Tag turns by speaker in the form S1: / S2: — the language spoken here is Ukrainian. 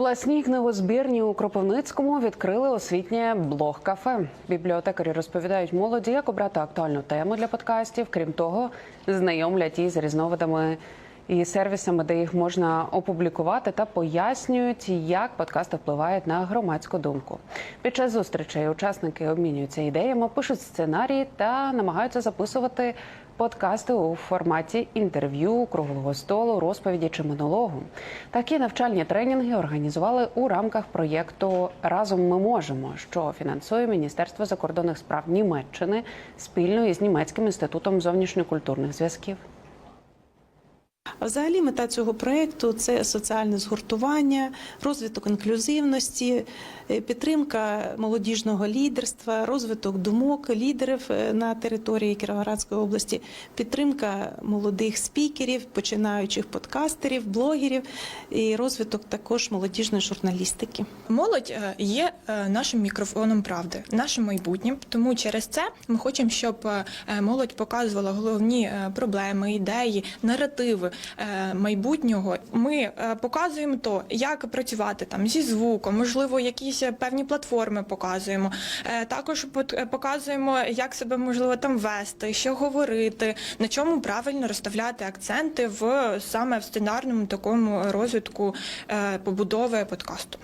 S1: обласній книгозбірні у Кропивницькому відкрили освітнє блог-кафе. Бібліотекарі розповідають молоді, як обрати актуальну тему для подкастів. Крім того, знайомлять з різновидами і сервісами, де їх можна опублікувати, та пояснюють, як подкасти впливають на громадську думку. Під час зустрічей учасники обмінюються ідеями, пишуть сценарії та намагаються записувати подкасти у форматі інтерв'ю, круглого столу, розповіді чи монологу. Такі навчальні тренінги організували у рамках проєкту Разом ми можемо, що фінансує Міністерство закордонних справ Німеччини спільно із німецьким інститутом зовнішньокультурних зв'язків.
S2: Взагалі, мета цього проєкту – це соціальне згуртування, розвиток інклюзивності, е, підтримка молодіжного лідерства, розвиток думок лідерів е, на території Кіровоградської області, підтримка молодих спікерів, починаючих подкастерів, блогерів і розвиток також молодіжної журналістики.
S3: Молодь е, є нашим мікрофоном правди, нашим майбутнім. Тому через це ми хочемо, щоб молодь показувала головні проблеми, ідеї, наративи майбутнього. Ми е, показуємо то, як працювати там зі звуком, можливо, якісь е, певні платформи показуємо. Е, Також е, показуємо, як себе можливо там вести, що говорити, на чому правильно розставляти акценти в саме в сценарному такому розвитку е, побудови подкасту.